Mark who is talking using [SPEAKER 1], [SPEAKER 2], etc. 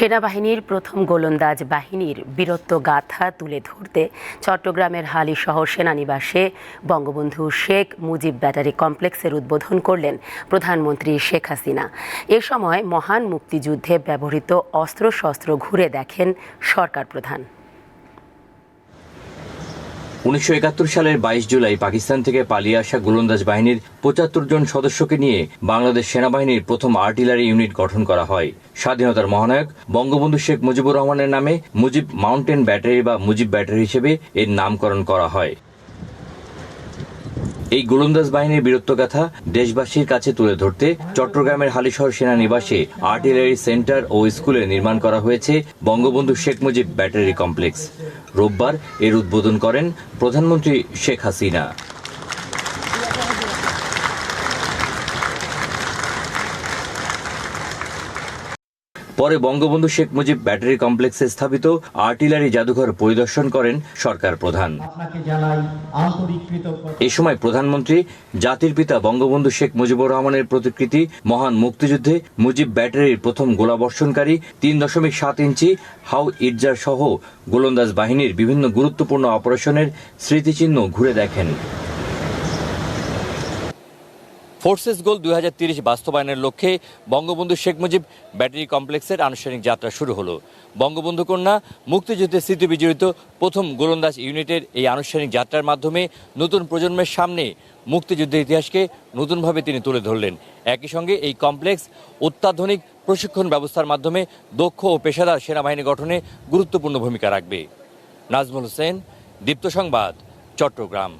[SPEAKER 1] সেনাবাহিনীর প্রথম গোলন্দাজ বাহিনীর বীরত্ব গাথা তুলে ধরতে চট্টগ্রামের হালি শহর সেনানিবাসে বঙ্গবন্ধু শেখ মুজিব ব্যাটারি কমপ্লেক্সের উদ্বোধন করলেন প্রধানমন্ত্রী শেখ হাসিনা। এ সময় মহান মুক্তিযুদ্ধে ব্যবহৃত অস্ত্রশস্ত্র ঘুরে দেখেন সরকার প্রধান।
[SPEAKER 2] উনিশশো একাত্তর সালের বাইশ জুলাই পাকিস্তান থেকে পালিয়ে আসা গোলন্দাজ বাহিনীর পঁচাত্তর জন সদস্যকে নিয়ে বাংলাদেশ সেনাবাহিনীর প্রথম আর্টিলারি ইউনিট গঠন করা হয়। স্বাধীনতার মহানায়ক বঙ্গবন্ধু শেখ মুজিবুর রহমানের নামে মুজিব মাউন্টেন ব্যাটারি বা মুজিব ব্যাটারি হিসেবে এর নামকরণ করা হয়। এই গোলন্দাজ বাহিনীর বীরত্বগাথা দেশবাসীর কাছে তুলে ধরতে চট্টগ্রামের হালিশহর সেনানিবাসে আর্টিলারি সেন্টার ও স্কুলে নির্মাণ করা হয়েছে বঙ্গবন্ধু শেখ মুজিব ব্যাটারি কমপ্লেক্স। রোববার এর উদ্বোধন করেন প্রধানমন্ত্রী শেখ হাসিনা। পরে বঙ্গবন্ধু শেখ মুজিব ব্যাটারি কমপ্লেক্সে স্থাপিত আর্টিলারি জাদুঘর পরিদর্শন করেন সরকার প্রধান। এ সময় প্রধানমন্ত্রী জাতির পিতা বঙ্গবন্ধু শেখ মুজিবুর রহমানের প্রতিকৃতি মহান মুক্তিযুদ্ধে মুজিব ব্যাটারির প্রথম গোলাবর্ষণকারী তিন দশমিক সাত ইঞ্চি হাউ ইটজার সহ গোলন্দাজ বাহিনীর বিভিন্ন গুরুত্বপূর্ণ অপারেশনের স্মৃতিচিহ্ন ঘুরে দেখেন। ফোর্সেস গোল দুই বাস্তবায়নের লক্ষ্যে বঙ্গবন্ধু শেখ মুজিব ব্যাটারি কমপ্লেক্সের আনুষ্ঠানিক যাত্রা শুরু হলো। বঙ্গবন্ধু কন্যা মুক্তিযুদ্ধের স্মৃতি বিজড়িত প্রথম গোলন্দাজ ইউনিটের এই আনুষ্ঠানিক যাত্রার মাধ্যমে নতুন প্রজন্মের সামনে মুক্তিযুদ্ধের ইতিহাসকে নতুনভাবে তিনি তুলে ধরলেন। একই সঙ্গে এই কমপ্লেক্স অত্যাধুনিক প্রশিক্ষণ ব্যবস্থার মাধ্যমে দক্ষ ও পেশাদার সেনাবাহিনী গঠনে গুরুত্বপূর্ণ ভূমিকা রাখবে। নাজমুল হোসেন, দীপ্ত সংবাদ, চট্টগ্রাম।